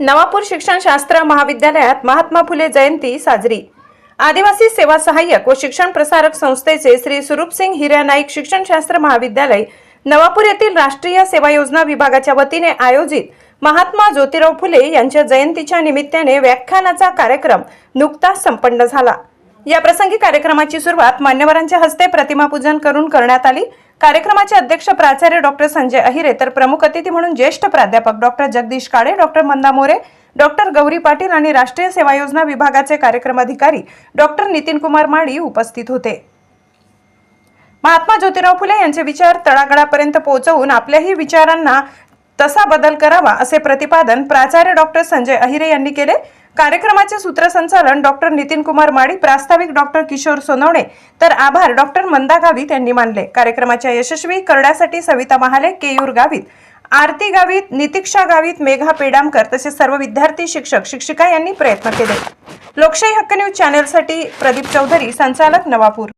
नवापूर शिक्षणशास्त्र महाविद्यालयात महात्मा फुले जयंती साजरी. आदिवासी सेवा सहाय्यक व शिक्षण प्रसारक संस्थेचे श्री सुरूपसिंग हिऱ्या नाईक शिक्षणशास्त्र महाविद्यालय नवापूर येथील राष्ट्रीय सेवा योजना विभागाच्या वतीने आयोजित महात्मा ज्योतिराव फुले यांच्या जयंतीच्या निमित्ताने व्याख्यानाचा कार्यक्रम नुकताच संपन्न झाला. या प्रसंगी कार्यक्रमाची सुरुवात मान्यवरांच्या हस्ते प्रतिमापूजन करून करण्यात आली. कार्यक्रमाचे अध्यक्ष प्राचार्य डॉक्टर संजय अहिरे तर प्रमुख अतिथी म्हणून ज्येष्ठ प्राध्यापक doctor Jagdish Kale doctor Manda More doctor Gauri Patil आणि राष्ट्रीय सेवा योजना विभागाचे कार्यक्रम अधिकारी डॉक्टर नितीन कुमार माळी उपस्थित होते. महात्मा ज्योतिराव फुले यांचे विचार तळागळापर्यंत पोहोचवून आपल्याही विचारांना तसा बदल करावा असे प्रतिपादन प्राचार्य डॉक्टर संजय अहिरे यांनी केले. कार्यक्रमाचे सूत्रसंचालन डॉक्टर नितीन कुमार माळी प्रास्ताविक डॉक्टर किशोर सोनवणे तर आभार डॉक्टर मंदा गावित यांनी मानले. कार्यक्रमाच्या यशस्वी करण्यासाठी सविता महाले केयूर गावित आरती गावित नितिक्षा गावित मेघा पेडामकर तसेच सर्व विद्यार्थी शिक्षक शिक्षिका यांनी प्रयत्न केले. लोकशाही हक्क न्यूज चॅनेलसाठी प्रदीप चौधरी संचालक नवापूर.